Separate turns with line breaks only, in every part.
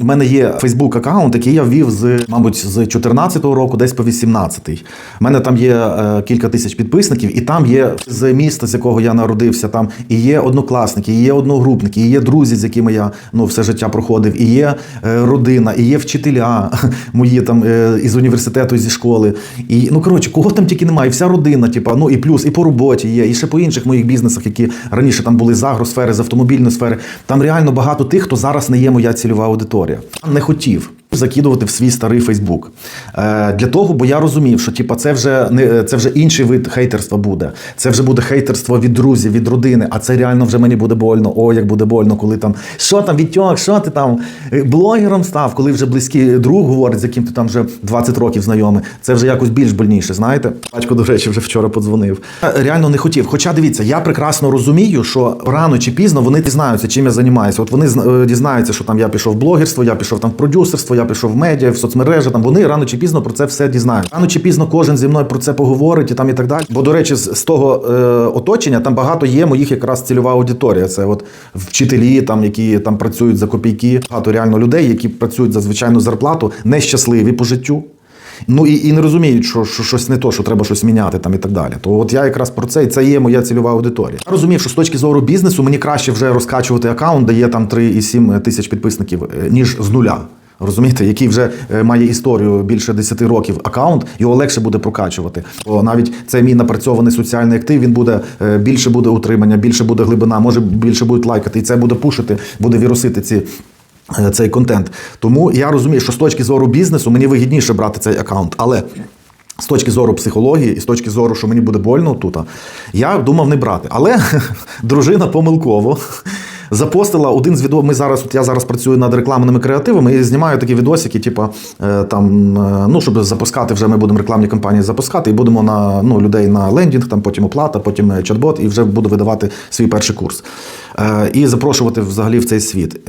У мене є Фейсбук аккаунт, який я ввів з, мабуть, з 2014 року, десь по 18 У мене там є е, кілька тисяч підписників, і там є з міста, з якого я народився, там і є однокласники, і є одногрупники, і є друзі, з якими я ну все життя проходив, і є е, родина, і є вчителя мої там е, із університету, зі школи. І ну коротше, кого там тільки немає, і вся родина, типа, ну і плюс, і по роботі є, і ще по інших моїх бізнесах, які раніше там були з агросфери, з автомобільної сфери. Там реально багато тих, хто зараз не є моя цільова аудиторія. Не хотів. Закидувати в свій старий Фейсбук е, для того, бо я розумів, що типа це вже не це вже інший вид хейтерства буде. Це вже буде хейтерство від друзів, від родини. А це реально вже мені буде больно. О, як буде больно, коли там що там Вітьок, що ти там е, блогером став, коли вже близький друг говорить, з яким ти там вже 20 років знайомий. Це вже якось більш больніше. Знаєте, батько, до речі, вже вчора подзвонив. Реально не хотів. Хоча дивіться, я прекрасно розумію, що рано чи пізно вони дізнаються, чим я займаюся. От вони е, дізнаються, що там я пішов в блогерство, я пішов там в продюсерство, я пішов в медіа, в соцмережі. Там вони рано чи пізно про це все дізнають. Рано чи пізно кожен зі мною про це поговорить і там і так далі. Бо, до речі, з, з того е, оточення там багато є моїх якраз цільова аудиторія. Це от вчителі, там які там працюють за копійки. Багато реально людей, які працюють за звичайну зарплату, нещасливі по життю. Ну і, і не розуміють, що, що щось не то, що треба щось міняти там і так далі. То от я якраз про це, і це є моя цільова аудиторія. Я розумів, що з точки зору бізнесу мені краще вже розкачувати аккаунт, де є там 3,7 тисяч підписників, е, ніж з нуля. Розумієте, який вже е, має історію більше 10 років аккаунт, його легше буде прокачувати. Бо навіть цей мій напрацьований соціальний актив, він буде е, більше буде утримання, більше буде глибина, може більше будуть лайкати, і це буде пушити, буде вірусити ці е, цей контент. Тому я розумію, що з точки зору бізнесу мені вигідніше брати цей аккаунт. Але з точки зору психології і з точки зору, що мені буде больно тут, я думав не брати. Але дружина помилково. Запостила один з відео. Зараз, от я зараз працюю над рекламними креативами і знімаю такі відосики, типу, е, там, е, ну, щоб запускати, вже ми будемо рекламні кампанії запускати, і будемо на ну, людей на лендінг, там потім оплата, потім е, чат-бот, і вже буду видавати свій перший курс. І запрошувати взагалі в цей світ.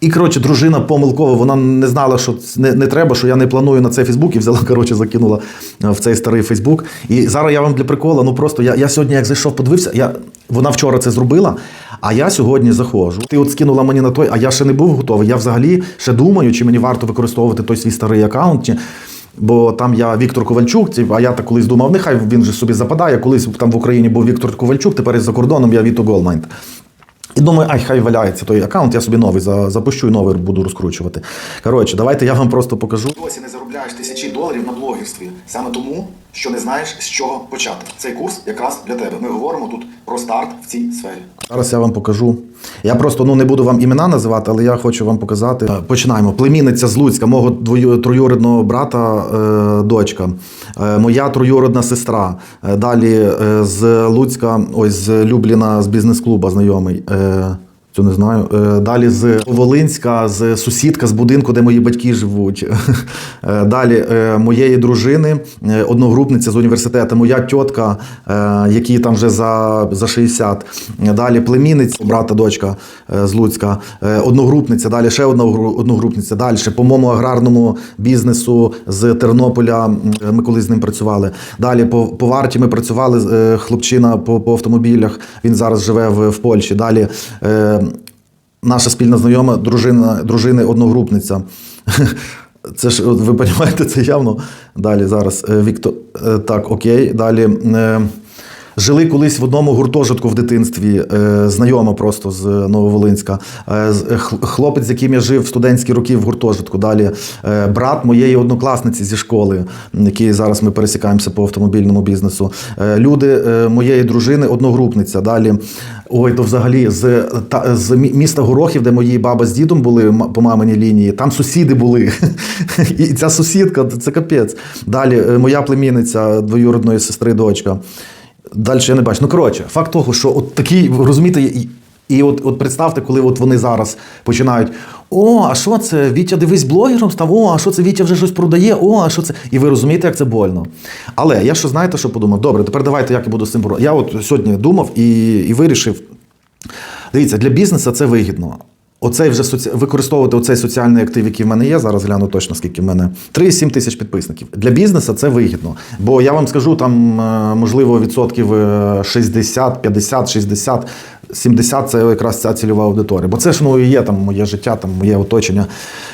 І коротше, дружина помилково, вона не знала, що не, не треба, що я не планую на цей Фейсбук, і взяла, коротше, закинула в цей старий Фейсбук. І зараз я вам для прикола, ну просто я, я сьогодні, як зайшов, подивився, я, вона вчора це зробила, а я сьогодні заходжу. Ти от скинула мені на той, а я ще не був готовий. Я взагалі ще думаю, чи мені варто використовувати той свій старий аккаунт. Чи... Бо там я Віктор Ковальчук, а я так колись думав, нехай він же собі западає. Колись там в Україні був Віктор Ковальчук, тепер за кордоном я Віто Голмайнд. І думаю, ай, хай валяється той аккаунт, я собі новий за- запущу і новий буду розкручувати. Коротше, давайте я вам просто покажу.
досі не заробляєш тисячі доларів на блогерстві. Саме тому, що не знаєш, з чого почати. Цей курс якраз для тебе. Ми говоримо тут про старт в цій сфері.
Зараз я вам покажу. Я просто ну не буду вам імена називати, але я хочу вам показати. Е, Починаємо. Племінниця з Луцька, мого троюрідного брата, е, дочка, е, моя троюрідна сестра. Далі з Луцька, ось з Любліна, з бізнес-клуба знайомий. Цю не знаю. Е, Далі з Волинська, з сусідка з будинку, де мої батьки живуть. Е, Далі е, моєї дружини, одногрупниця з університету, моя тітка, якій там вже за, за 60. Далі племінниця, брата, дочка з Луцька, одногрупниця, далі ще одна одногрупниця. Далі по моєму аграрному бізнесу з Тернополя. Ми колись з ним працювали. Далі по, по варті ми працювали хлопчина по, по автомобілях. Він зараз живе в, в Польщі. Далі. Е, наша спільна знайома, дружина, дружини одногрупниця. Це ж, ви розумієте, це явно. Далі зараз. е, Віктор, е, так, окей. Далі. Жили колись в одному гуртожитку в дитинстві, е, знайома просто з Нововолинська. Е, е, хл- Хлопець, з яким я жив в студентські роки в гуртожитку. Далі брат моєї однокласниці зі школи, який зараз ми пересікаємося по автомобільному бізнесу. Люди моєї дружини, одногрупниця. Далі, ой, то взагалі з, та, з міста Горохів, де мої баба з дідом були по маминій лінії, там сусіди були. І ця сусідка, це капець. Далі моя племінниця двоюродної сестри, дочка. Далі я не бачу. Ну коротше, факт того, що от такий, розумієте, і, от, от представте, коли от вони зараз починають: о, а що це? Вітя, дивись, блогером став, о, а що це Вітя вже щось продає, о, а що це? І ви розумієте, як це больно. Але я що знаєте, що подумав? Добре, тепер давайте як я буду з цим боротися. Я от сьогодні думав і, і вирішив. Дивіться, для бізнесу це вигідно. Оцей вже соці... використовувати оцей соціальний актив, який в мене є. Зараз гляну точно, скільки в мене 3,7 тисяч підписників. Для бізнесу це вигідно. Бо я вам скажу, там е, можливо відсотків е, 60, 50, 60 70 це якраз ця цільова аудиторія. Бо це ж ну і є там моє життя, там моє оточення.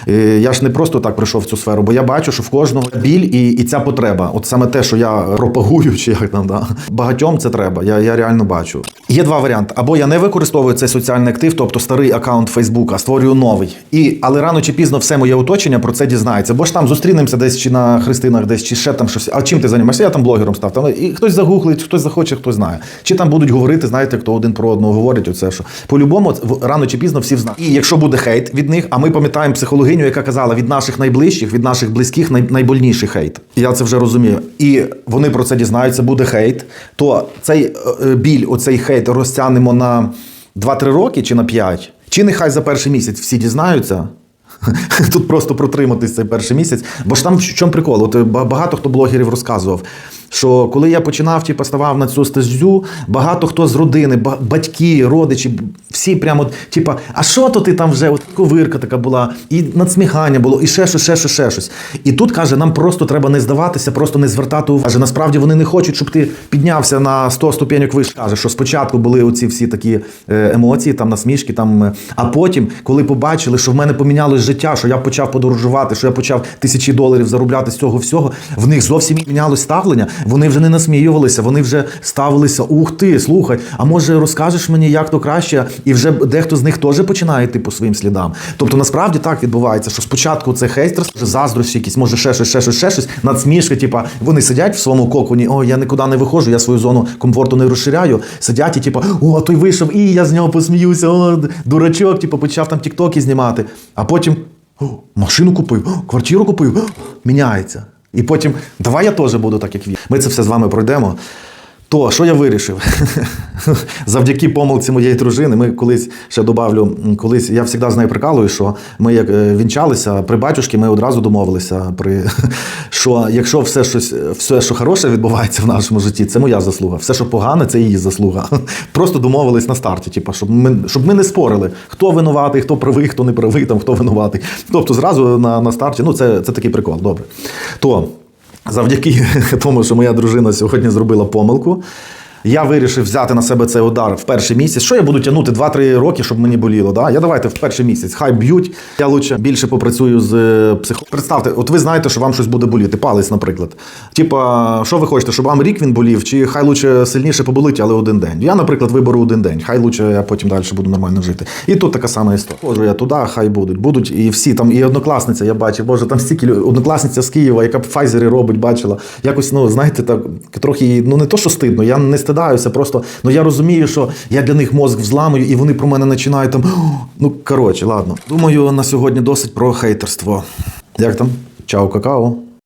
Е, Я ж не просто так прийшов в цю сферу, бо я бачу, що в кожного біль і, і ця потреба. От саме те, що я пропагую, чи як там да багатьом це треба. Я, я реально бачу. Є два варіанти: або я не використовую цей соціальний актив, тобто старий аккаунт Фейсбука, створюю новий. І але рано чи пізно все моє оточення про це дізнається. Бо ж там зустрінемося десь чи на хрестинах, десь чи ще там щось. А чим ти займаєшся? Я там блогером став. Там і хтось загуглить, хтось захоче, хтось знає. Чи там будуть говорити, знаєте, хто один про одного говорить, оце що по-любому рано чи пізно всі знають. І якщо буде хейт від них, а ми пам'ятаємо психологиню, яка казала від наших найближчих, від наших близьких най, найбольніший хейт. Я це вже розумію. І вони про це дізнаються, буде хейт. То цей е, е, біль, оцей хейт розтягнемо на 2-3 роки чи на 5. Чи нехай за перший місяць всі дізнаються. Тут просто протриматись цей перший місяць. Бо ж там в чому прикол? От е, багато хто блогерів розказував, що коли я починав, типу, ставав на цю стезю, багато хто з родини, ба- батьки, родичі, всі прямо, типу, а що то ти там вже? От ковирка така була, і надсміхання було, і ще щось, ще щось, ще щось. І тут каже, нам просто треба не здаватися, просто не звертати увагу. Насправді вони не хочуть, щоб ти піднявся на 100 ступеньок вище. Каже, що спочатку були оці всі такі е, емоції, там насмішки, там, е, а потім, коли побачили, що в мене помінялось життя, що я почав подорожувати, що я почав тисячі доларів заробляти з цього всього, в них зовсім мінялось ставлення. Вони вже не насміювалися, вони вже ставилися. Ух ти, слухай, а може розкажеш мені, як то краще, і вже дехто з них теж починає йти по своїм слідам. Тобто насправді так відбувається, що спочатку це хейстерство, заздрощі, якісь, може ще щось, ще щось, ще щось, надсмішки, типа вони сидять в своєму коконі, о, я нікуди не виходжу, я свою зону комфорту не розширяю. Сидять і типа, о, той вийшов, і я з нього посміюся, о, дурачок, типу, почав там тіктоки знімати. А потім машину купив, квартиру купив, міняється. І потім, давай я теж буду так, як він. Ми це все з вами пройдемо. То, що я вирішив? Завдяки помилці моєї дружини, ми колись ще добавлю, колись я завжди з нею прикалую, що ми як е, вінчалися при батюшки, ми одразу домовилися, при, що якщо все, щось, все, що хороше відбувається в нашому житті, це моя заслуга. Все, що погане, це її заслуга. Просто домовились на старті, типу, щоб ми, щоб ми не спорили, хто винуватий, хто правий, хто не правий, там, хто винуватий. Тобто зразу на, на старті, ну це, це такий прикол, добре. То завдяки тому, що моя дружина сьогодні зробила помилку. Я вирішив взяти на себе цей удар в перший місяць. Що я буду тягнути 2-3 роки, щоб мені боліло? Да? Я давайте в перший місяць. Хай б'ють. Я лучше більше попрацюю з психологом. Представте, от ви знаєте, що вам щось буде боліти. Палець, наприклад. Типа, що ви хочете, щоб вам рік він болів, чи хай лучше сильніше поболить, але один день. Я, наприклад, виберу один день. Хай лучше я потім далі буду нормально жити. І тут така сама історія. Ходжу я туди, хай будуть. Будуть і всі там, і однокласниця, я бачив, боже, там стільки однокласниця з Києва, яка в Файзері робить, бачила. Якось, ну, знаєте, так трохи, ну не то, що стидно, я не стидаюся, просто ну я розумію, що я для них мозк взламую, і вони про мене починають там. Ну, коротше, ладно. Думаю, на сьогодні досить про хейтерство. Як там? Чао, какао.